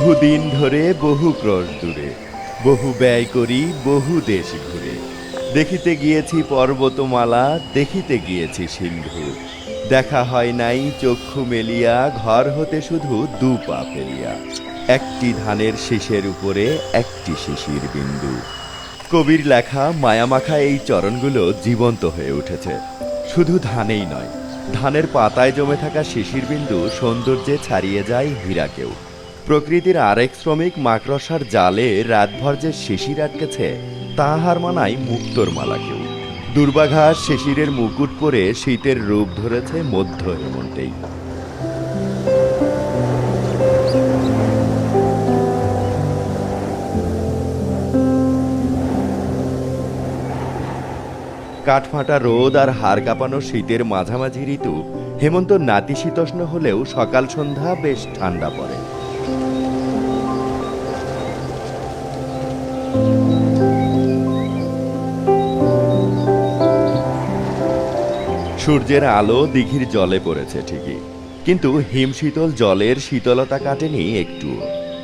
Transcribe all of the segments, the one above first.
বহুদিন ধরে বহু ক্রোশ দূরে, বহু ব্যয় করি বহু দেশ ঘুরে। দেখিতে গিয়েছি পর্বতমালা, দেখিতে গিয়েছি সিন্ধু। দেখা হয় নাই চক্ষু মেলিয়া, ঘর হতে শুধু দু পা ফেলিয়া। একটি ধানের শীষের উপরে একটি শিশির বিন্দু। কবির লেখা, মায়ামাখা এই চরণগুলো জীবন্ত হয়ে উঠেছে। শুধু ধানেই নয়, ধানের পাতায় জমে থাকা শিশির বিন্দু সৌন্দর্যে ছাড়িয়ে যায় হীরাকেও। প্রকৃতির আরেক শ্রমিক মাকড়সার জালে রাতভর যে শিশির আটকেছে তা হার মানায় মুক্তোর মালাকেও দুর্বাঘাস শিশিরের মুকুট পরে শীতের রূপ ধরেছে মধ্য হেমন্তেই। কাঠফাটা রোদ আর হাড় কাঁপানো শীতের মাঝামাঝি ঋতু, হেমন্ত নাতিশীতোষ্ণ হলেও সকাল সন্ধ্যা বেশ ঠান্ডা পড়ে। সূর্যের আলো দিঘির জলে পড়েছে ঠিকই। কিন্তু হিমশীতল জলের শীতলতা কাটেনি একটুও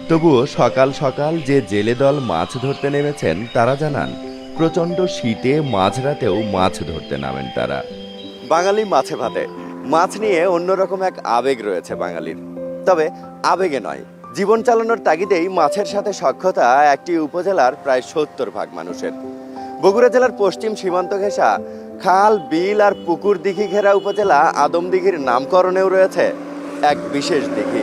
তবুও সকাল সকাল যে জেলে দল মাছ ধরতে নেমেছেন, তারা জানান, প্রচণ্ড শীতে মাঝরাতেও মাছ ধরতে নামেন তারা। বাঙালি মাছে ভাতে, মাছ নিয়ে অন্যরকম এক আবেগ রয়েছে বাঙালির। তবে আবেগে নয়, জীবন চালানোর তাগিদেই মাছের সাথে সক্ষতা একটি উপজেলার প্রায় সত্তর ভাগ মানুষের। বগুড়া জেলার পশ্চিম সীমান্ত ঘেঁষা খাল, বিল আর পুকুর দিঘি ঘেরা উপজেলা আদমদিঘির নামকরণেও রয়েছে এক বিশেষ দিঘি।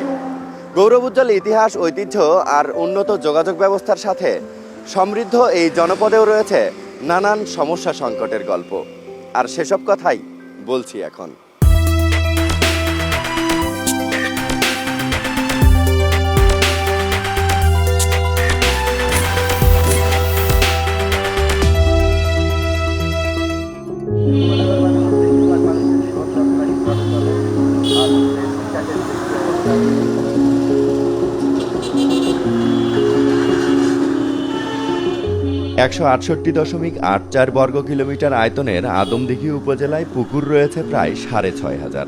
গৌরব উজ্জ্বল ইতিহাস, ঐতিহ্য আর উন্নত যোগাযোগ ব্যবস্থার সাথে সমৃদ্ধ এই জনপদেও রয়েছে নানান সমস্যা সংকটের গল্প। আর সেসব কথাই বলছি এখন। একশো আটষট্টি দশমিক আট চার বর্গ কিলোমিটার আয়তনের আদমদিঘি উপজেলায় পুকুর রয়েছে প্রায় সাড়ে ছয় হাজার।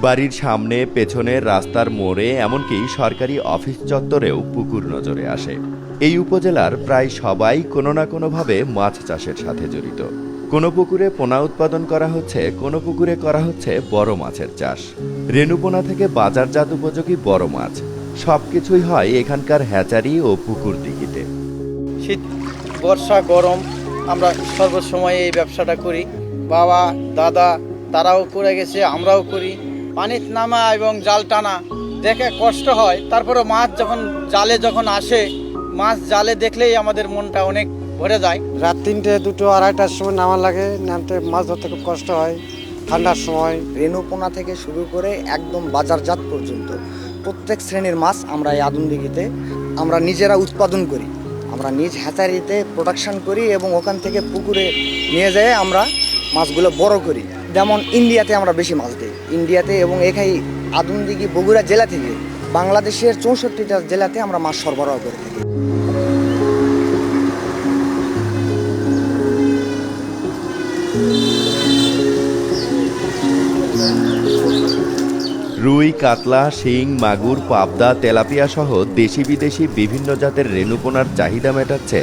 বাড়ির সামনে পেছনের রাস্তার মোড়ে, এমনকি সরকারি অফিস চত্বরেও পুকুর নজরে আসে। এই উপজেলার প্রায় সবাই কোনো না কোনোভাবে মাছ চাষের সাথে জড়িত। কোনো পুকুরে পোনা উৎপাদন করা হচ্ছে, কোনো পুকুরে করা হচ্ছে বড় মাছের চাষ। রেণুপোনা থেকে বাজারজাত উপযোগী বড় মাছ। সব কিছুই হয় এখানকার হ্যাচারি ও পুকুর দিঘিতে। শীত, বর্ষা, গরম, আমরা সর্বসময় এই ব্যবসাটা করি। বাবা, দাদা, তারাও করে গেছে, আমরাও করি। পানির নামা এবং জাল টানা, দেখে কষ্ট হয়। তারপরে মাছ যখন জালে যখন আসে, মাছ জালে দেখলেই আমাদের মনটা অনেক ভরে যায়। রাত তিনটে দুটো আড়াইটার সময় নামা লাগে নামতে মাছ ধরতে খুব কষ্ট হয় ঠান্ডার সময়। রেণুপোনা থেকে শুরু করে একদম বাজারজাত পর্যন্ত প্রত্যেক শ্রেণির মাছ আমরা এই আদমদিঘিতে আমরা নিজেরা উৎপাদন করি। আমরা নিজ হ্যাচারিতে প্রোডাকশন করি এবং ওখান থেকে পুকুরে নিয়ে যেয়ে আমরা মাছগুলো বড় করি। যেমন ইন্ডিয়াতে আমরা বেশি মাছ দিই। ইন্ডিয়াতে এবং এখানে আদমদিঘি বগুড়া জেলা থেকে বাংলাদেশের চৌষট্টিটা জেলাতে আমরা মাছ সরবরাহ করে থাকি। রুই, কাতলা, শিং, মাগুর, পাবদা, তেলাপিয়া সহ দেশি বিদেশি বিভিন্ন জাতের রেণুপোনার চাহিদা মেটাচ্ছে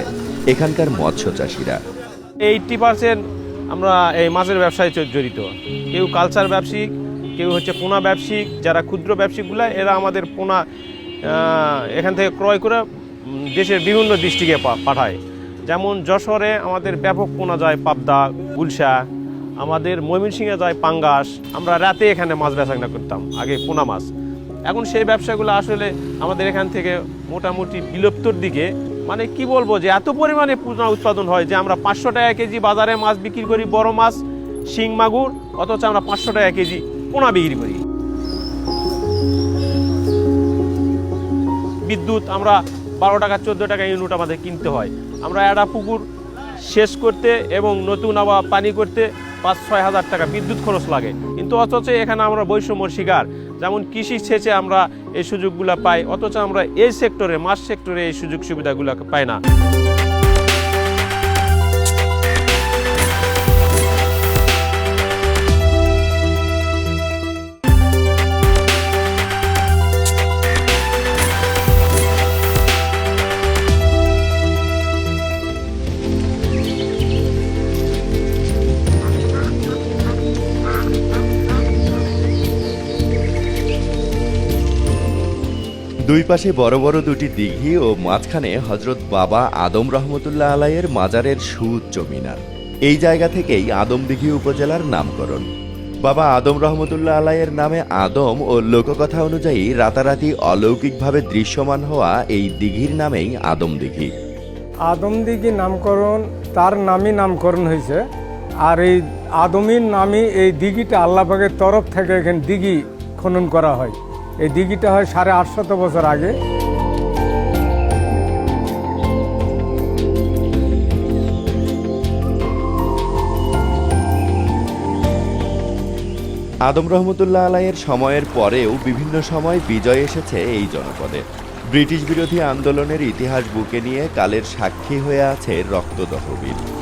এখানকার মৎস্য চাষিরা। এইটটি পার্সেন্ট আমরা এই মাছের ব্যবসায় জড়িত। কেউ কালচার ব্যবসায়িক, কেউ হচ্ছে পোনা ব্যবসায়িক, যারা ক্ষুদ্র ব্যবসায়িকগুলো এরা আমাদের পোনা এখান থেকে ক্রয় করে দেশের বিভিন্ন ডিস্ট্রিক্টে পাঠায়। যেমন যশোরে আমাদের ব্যাপক পোনা যায় পাবদা, গুলশা আমাদের ময়মনসিংহে যায় পাঙ্গাস, আমরা রাতে এখানে মাছ বেচাকেনা করতাম, আগে পোনা মাছ। এখন সেই ব্যবসাগুলো আসলে আমাদের এখান থেকে মোটামুটি বিলুপ্তর দিকে। মানে কি বলব যে, এত পরিমাণে পোনা উৎপাদন হয় যে, আমরা পাঁচশো টাকা কেজি বাজারে মাছ বিক্রি করি বড় মাছ, শিং, মাগুর, অথচ আমরা পাঁচশো টাকা কেজি পোনা বিক্রি করি। বিদ্যুৎ আমরা বারো টাকা, চোদ্দ টাকা ইউনিট আমাদের কিনতে হয়। আমরা একটা পুকুর শেষ করতে এবং নতুন আবার পানি করতে পাঁচ ছয় হাজার টাকা বিদ্যুৎ খরচ লাগে। কিন্তু অথচ এখানে আমরা বৈষম্যর শিকার। যেমন কৃষি সেচে আমরা এই সুযোগগুলো পাই, অথচ আমরা এই সেক্টরে, মাছ সেক্টরে এই সুযোগ সুবিধাগুলো পাই না। পাশে বড় বড় দুটি দিঘি ও মাঝখানে হজরত বাবা আদম রহমতুল্লাহ আলাইয়ের মাজারের সুউচ্চ মিনার। এই জায়গা থেকেই আদমদিঘি উপজেলার নামকরণ। বাবা আদম রহমতুল্লাহ আলাইয়ের নামে আদম ও লোককথা অনুযায়ী রাতারাতি অলৌকিকভাবে দৃশ্যমান হওয়া এই দিঘির নামেই আদম দিঘি। আদমদিঘি নামকরণ, তার নামই নামকরণ হয়েছে। আর এই আদমির নামে এই দিঘিটা আল্লাহবাগের তরফ থেকে এখানে দিঘি খনন করা হয়। এই দিঘিটা হয় সাড়ে আটশত বছর আগে। আদম রহমতুল্লাহ আলাইয়ের সময়ের পরেও বিভিন্ন সময় বিজয় এসেছে এই জনপদে। ব্রিটিশ বিরোধী আন্দোলনের ইতিহাস বুকে নিয়ে কালের সাক্ষী হয়ে আছে রক্তদহবীর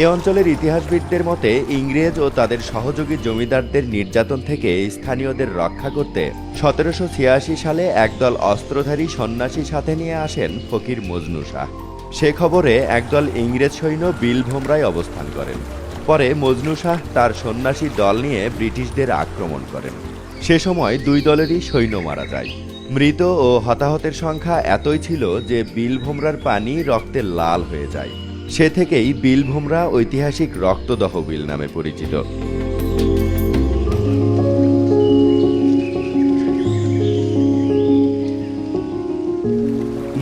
এ অঞ্চলের ইতিহাসবিদদের মতে, ইংরেজ ও তাদের সহযোগী জমিদারদের নির্যাতন থেকে স্থানীয়দের রক্ষা করতে সতেরোশো ছিয়াশি সালে একদল অস্ত্রধারী সন্ন্যাসী সাথে নিয়ে আসেন ফকির মজনু শাহ। সে খবরে একদল ইংরেজ সৈন্য বিলভোমরায় অবস্থান করেন। পরে মজনু শাহ তার সন্ন্যাসী দল নিয়ে ব্রিটিশদের আক্রমণ করেন। সে সময় দুই দলেরই সৈন্য মারা যায়। মৃত ও হতাহতের সংখ্যা এতই ছিল যে বিলভোমরার পানি রক্তে লাল হয়ে যায়। সে থেকেই বিলভোমরা ঐতিহাসিক রক্তদহ বিল নামে পরিচিত।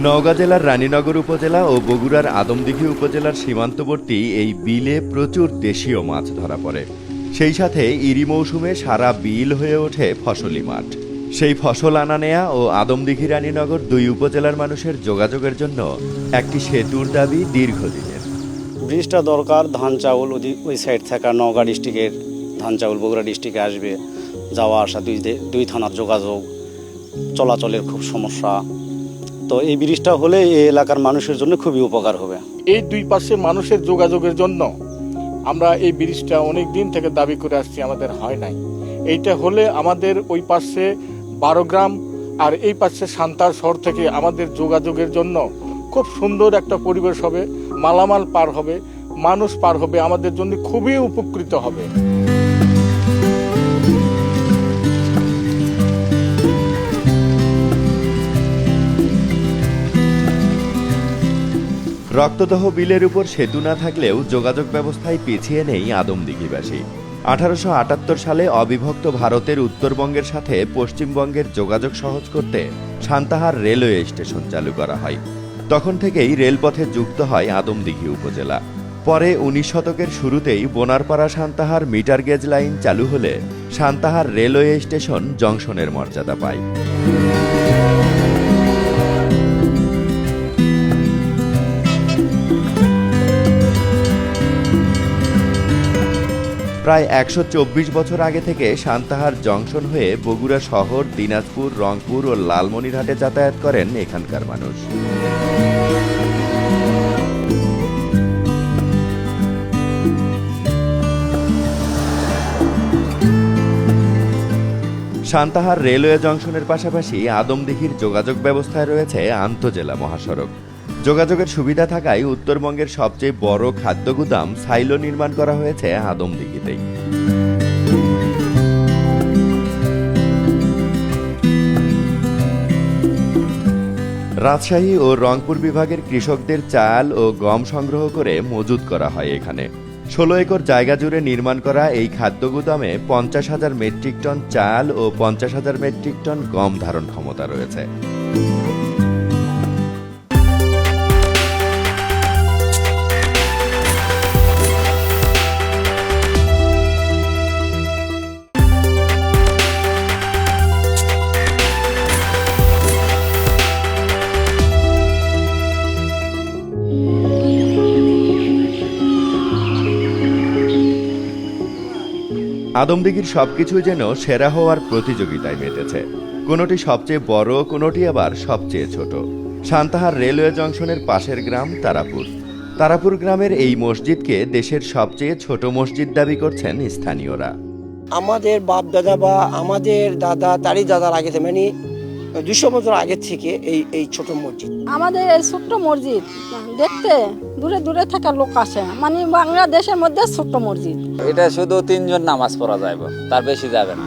নওগাঁ জেলার রানীনগর উপজেলা ও বগুড়ার আদমদিঘি উপজেলার সীমান্তবর্তী এই বিলে প্রচুর দেশীয় মাছ ধরা পড়ে। সেই সাথে ইরি মৌসুমে সারা বিল হয়ে ওঠে ফসলি মাঠ। সেই ফসল আনা নেয়া ও আদমদিঘি রানীনগর দুই উপজেলার মানুষের যোগাযোগের জন্য একটি সেতুর দাবি দীর্ঘদিনের ব্রিজটা দরকার, ধান চাউল ওদি, ওই সাইড থাকা নওগাঁ ডিস্ট্রিক্টের ধান চাউল, বগুড়া ডিস্ট্রিক্টে আসবে, যাওয়া আসা, দুই দুই থানার যোগাযোগ, চলাচলের খুব সমস্যা। তো এই ব্রিজটা হলে এই এলাকার মানুষের জন্য খুবই উপকার হবে। এই দুই পাশে মানুষের যোগাযোগের জন্য আমরা এই ব্রিজটা অনেক দিন থেকে দাবি করে আসছি, আমাদের হয় নাই। এইটা হলে আমাদের ওই পাশে বারো গ্রাম আর এই পাশে সান্তার শহর থেকে আমাদের যোগাযোগের জন্য খুব সুন্দর একটা পরিবেশ হবে। মালামাল পার হবে, মানুষ পার হবে, আমাদের জন্য খুবই উপকৃত হবে। রক্তদহ বিলের উপর সেতু না থাকলেও যোগাযোগ ব্যবস্থায় পিছিয়ে নেই আদমদিঘিবাসী আঠারোশো আটাত্তর সালে অবিভক্ত ভারতের উত্তরবঙ্গের সাথে পশ্চিমবঙ্গের যোগাযোগ সহজ করতে সান্তাহার রেলওয়ে স্টেশন চালু করা হয়। তখন থেকেই রেলপথে যুক্ত হয় আদমদিঘি উপজেলা। পরে উনিশ শতকের শুরুতেই Bonarpara Santahar metre gauge line চালু হলে সান্তাহার রেলওয়ে স্টেশন জংশনের মর্যাদা পায়। প্রায় একশো চব্বিশ বছর আগে থেকে সান্তাহার জংশন হয়ে বগুড়া শহর, দিনাজপুর, রংপুর ও লালমনিরহাটে যাতায়াত করেন এখানকার মানুষ। সান্তাহার রেলওয়ে জংশনের পাশাপাশি আদমদিঘির যোগাযোগ ব্যবস্থায় রয়েছে আন্তজেলা মহাসড়ক। যোগাযোগের সুবিধা থাকায় উত্তরবঙ্গের সবচেয়ে বড় খাদ্য গুদাম সাইলো নির্মাণ করা হয়েছে আদমদিঘিতেই। রাজশাহী ও রংপুর বিভাগের কৃষকদের চাল ও গম সংগ্রহ করে মজুত করা হয় এখানে। ষোলো একর জায়গা জুড়ে নির্মাণ করা এই খাদ্য গুদামে পঞ্চাশ হাজার মেট্রিক টন চাল ও পঞ্চাশ হাজার মেট্রিক টন গম ধারণ ক্ষমতা রয়েছে। আদমদিঘির সবকিছুই যেন সেরা হওয়ার প্রতিযোগিতায় মেতেছে। কোনোটি সবচেয়ে বড়, কোনোটি আবার সবচেয়ে ছোট। সান্তাহার রেলওয়ে জংশনের পাশের গ্রাম তারাপুর। তারাপুর গ্রামের এই মসজিদকে দেশের সবচেয়ে ছোট মসজিদ দাবি করছেন স্থানীয়রা। আমাদের বাপ দাদা বা আমাদের দাদা, তারই দাদার আগে মানে দুশো বছর আগে থেকে এই এই ছোট মসজিদ। আমাদের এই ছোট্ট মসজিদ দেখতে দূরে দূরে থাকা লোক আসে মানে বাংলাদেশের মধ্যে ছোট্ট মসজিদ। এটা শুধু তিনজন নামাজ পড়া যাবে তার বেশি যাবে না।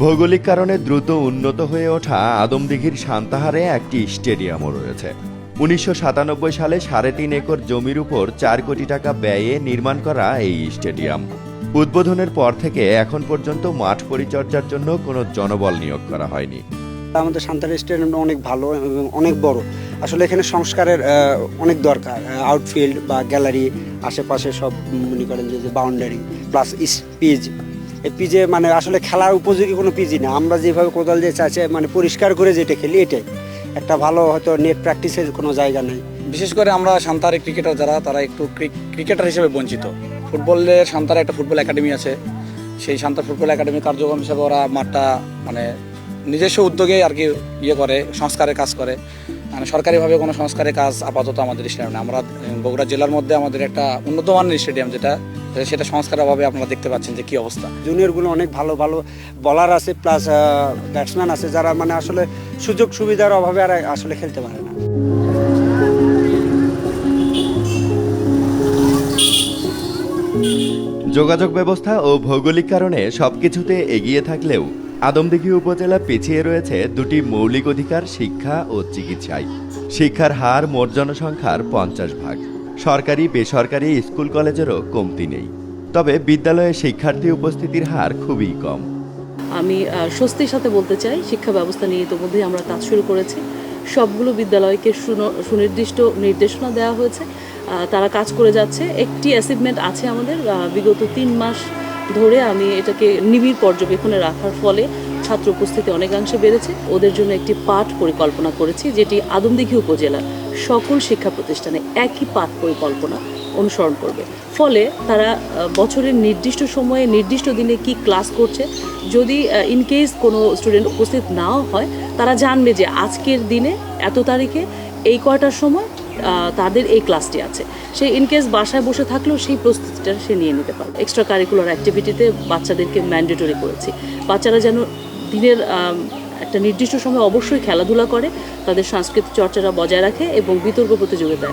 ভৌগোলিক কারণে দ্রুত উন্নত হয়ে ওঠা আদমদিঘির সান্তাহারে একটি স্টেডিয়ামও রয়েছে। উনিশশো সাতানব্বই সালে সাড়ে তিন একর জমির উপর চার কোটি টাকা ব্যয়ে নির্মাণ করা এই স্টেডিয়াম। উদ্বোধনের পর থেকে এখন পর্যন্ত মাঠ পরিচর্যার জন্য কোনো জনবল নিয়োগ করা হয়নি। আমাদের সান্তার স্টেডিয়ামটা অনেক ভালো এবং অনেক বড়। আসলে এখানে সংস্কারের অনেক দরকার। আউটফিল্ড বা গ্যালারি আশেপাশে সব মনে করেন যে বাউন্ডারি প্লাস পিচ এই পিজে মানে আসলে খেলার উপযোগী কোনো পিজি না। আমরা যেভাবে কোদাল দিয়ে চাইছে মানে পরিষ্কার করে যেটা খেলি, এটাই। একটা ভালো হয়তো নেট প্র্যাকটিসের কোনো জায়গা নেই। বিশেষ করে আমরা সান্তারে ক্রিকেটার যারা তারা একটু ক্রিকেটার হিসেবে বঞ্চিত। ফুটবলের সান্তারে একটা ফুটবল একাডেমি আছে। সেই সান্তার ফুটবল একাডেমির কার্যক্রম হিসেবে ওরা মাঠটা মানে নিজস্ব উদ্যোগে আর কি ইয়ে করে সংস্কারের কাজ করে। মানে সরকারিভাবে কোনো সংস্কারের কাজ আপাতত আমাদের স্টেডিয়াম না আমরা বগুড়া জেলার মধ্যে আমাদের একটা উন্নত মানের স্টেডিয়াম যেটা সেটা সংস্কারের অভাবে আপনারা দেখতে পাচ্ছেন যে কি অবস্থা। জুনিয়রগুলো অনেক ভালো ভালো বলার আছে প্লাস ব্যাটসম্যান আছে যারা মানে আসলে সুযোগ সুবিধার অভাবে আর আসলে খেলতে পারে না। যোগাযোগ ব্যবস্থা ও ভৌগোলিক কারণে সবকিছুতে এগিয়ে থাকলেও আদমদিঘি উপজেলা পিছিয়ে রয়েছে দুটি মৌলিক অধিকার, শিক্ষা ও চিকিৎসায় শিক্ষার হার মোট জনসংখ্যার পঞ্চাশ ভাগ। সরকারি, বেসরকারি স্কুল কলেজেরও কমতি নেই। তবে বিদ্যালয়ে শিক্ষার্থী উপস্থিতির হার খুবই কম। আমি স্বস্তির সাথে বলতে চাই, শিক্ষা ব্যবস্থা নিয়ে ইতিমধ্যেই আমরা কাজ শুরু করেছি। সবগুলো বিদ্যালয়কে সুন- সুনির্দিষ্ট নির্দেশনা দেওয়া হয়েছে। তারা কাজ করে যাচ্ছে। একটি অ্যাচিভমেন্ট আছে আমাদের বিগত তিন মাস ধরে আমি এটাকে নিবিড় পর্যবেক্ষণে রাখার ফলে ছাত্র উপস্থিতি অনেকাংশে বেড়েছে। ওদের জন্য একটি পাঠ পরিকল্পনা করেছি, যেটি আদমদিঘি উপজেলার সকল শিক্ষা প্রতিষ্ঠানে একই পাঠ পরিকল্পনা। অনুসরণ করবে। ফলে তারা বছরের নির্দিষ্ট সময়ে, নির্দিষ্ট দিনে কি ক্লাস করছে, যদি ইন কেস কোনো স্টুডেন্ট উপস্থিত নাও হয়, তারা জানবে যে আজকের দিনে এত তারিখে এই কয়টার সময় তাদের এই ক্লাসটি আছে। সে ইন কেস বাসায় বসে থাকলেও সেই প্রস্তুতিটা সে নিয়ে নিতে পারবে। এক্সট্রা কারিকুলার অ্যাক্টিভিটিতে বাচ্চাদেরকে ম্যান্ডেটরি করেছি। বাচ্চারা যেন দিনের একটা নির্দিষ্ট সময় অবশ্যই খেলাধুলা করে, তাদের সাংস্কৃতিক চর্চাটা বজায় রাখে এবং বিতর্ক প্রতিযোগিতা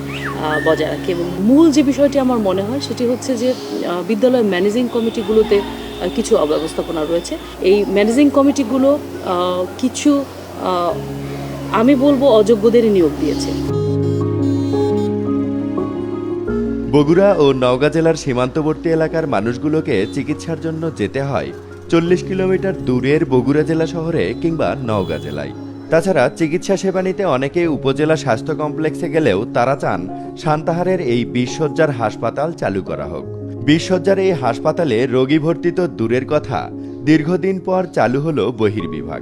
বজায় রাখে। এবং মূল যে বিষয়টি আমার মনে হয়, সেটি হচ্ছে যে বিদ্যালয় ম্যানেজিং কমিটিগুলোতে কিছু অব্যবস্থাপনা রয়েছে। এই ম্যানেজিং কমিটিগুলো কিছু আমি বলব অযোগ্যদেরই নিয়োগ দিয়েছে। বগুড়া ও নওগাঁ জেলার সীমান্তবর্তী এলাকার মানুষগুলোকে চিকিৎসার জন্য যেতে হয়। চল্লিশ কিলোমিটার দূরের বগুড়া জেলা শহরে কিংবা নওগাঁ জেলায়। তাছাড়া চিকিৎসা সেবা নিতে অনেকে উপজেলা স্বাস্থ্য কমপ্লেক্সে গেলেও তারা চান সান্তাহারের এই বিশসজ্জার হাসপাতাল চালু করা হোক। বিশসজ্জার এই হাসপাতালে রোগী ভর্তিত দূরের কথা, দীর্ঘদিন পর চালু হল বহির্বিভাগ।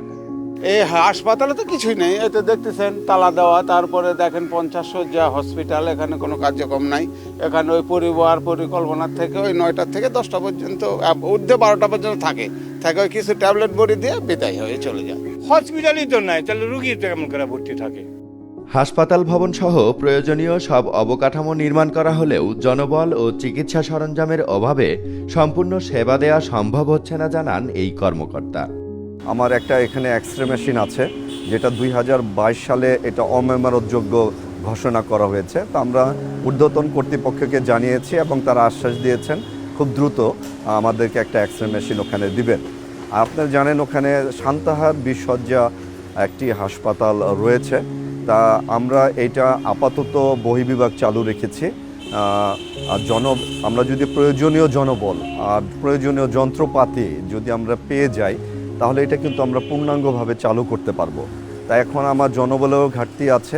এই হাসপাতালে তো কিছুই নেই এতে দেখতেছেন তালা দেওয়া তারপরে দেখেন পঞ্চাশ শয্যা হসপিটাল এখানে কোনো কার্যক্রম নাই। এখানে ওই পরিবার পরিকল্পনার থেকে ওই নয়টার থেকে দশটা পর্যন্ত ঊর্ধ্বে বারোটা পর্যন্ত থাকে। থাকে ওই কিছু ট্যাবলেট বড়ি দিয়ে বিদায় হয়ে চলে যায়। হসপিটালই তো নাই তাহলে রুগী কেমন করে ভর্তি থাকে? হাসপাতাল ভবন সহ প্রয়োজনীয় সব অবকাঠামো নির্মাণ করা হলেও জনবল ও চিকিৎসা সরঞ্জামের অভাবে সম্পূর্ণ সেবা দেওয়া সম্ভব হচ্ছে না জানান এই কর্মকর্তা। আমার একটা এখানে এক্স রে মেশিন আছে, যেটা দুই হাজার বাইশ সালে এটা অমেমারতযোগ্য ঘোষণা করা হয়েছে। তো আমরা ঊর্ধ্বতন কর্তৃপক্ষকে জানিয়েছি এবং তারা আশ্বাস দিয়েছেন, খুব দ্রুত আমাদেরকে একটা এক্স রে মেশিন ওখানে দিবেন। আপনারা জানেন ওখানে শান্তাহার বিসজ্জা একটি হাসপাতাল রয়েছে। তা আমরা এটা আপাতত বহিবিভাগ চালু রেখেছি। আর জন আমরা যদি প্রয়োজনীয় জনবল আর প্রয়োজনীয় যন্ত্রপাতি যদি আমরা পেয়ে যাই তাহলে এটা কিন্তু আমরা পূর্ণাঙ্গভাবে চালু করতে পারব। তাই এখন আমার জনবলেও ঘাটতি আছে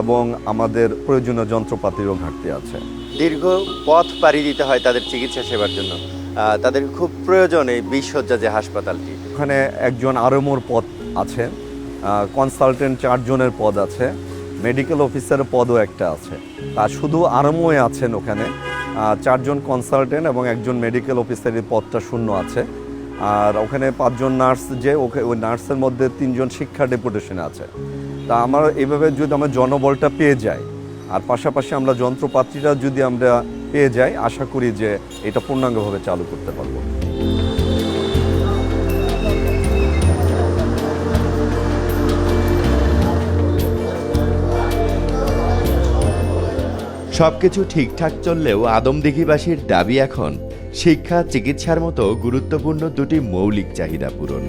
এবং আমাদের প্রয়োজনীয় যন্ত্রপাতিরও ঘাটতি আছে। দীর্ঘ পথ পাড়ি দিতে হয় তাদের চিকিৎসা সেবার জন্য। তাদের খুব প্রয়োজন এই বিশসজ্জা যে হাসপাতালটি। ওখানে একজন আরমোর পদ আছে কনসালটেন্ট চারজনের পদ আছে মেডিকেল অফিসারের পদও একটা আছে। তা শুধু আরএমওয়ে আছেন ওখানে চারজন কনসালটেন্ট এবং একজন মেডিকেল অফিসারের পদটা শূন্য আছে। আর ওখানে পাঁচজন নার্স যে ওকে ওই নার্সের মধ্যে তিনজন শিক্ষা ডেপুটেশনে আছে। তা আমার এইভাবে যদি আমার জনবলটা পেয়ে যাই আর পাশাপাশি আমরা যন্ত্রপাতিটা যদি আমরা পেয়ে যাই, আশা করি যে এটা পূর্ণাঙ্গভাবে চালু করতে পারব। সবকিছু ঠিকঠাক চললেও আদমদিঘিবাসীর দাবি এখন শিক্ষা চিকিৎসার মতো গুরুত্বপূর্ণ দুটি মৌলিক চাহিদা পূরণ।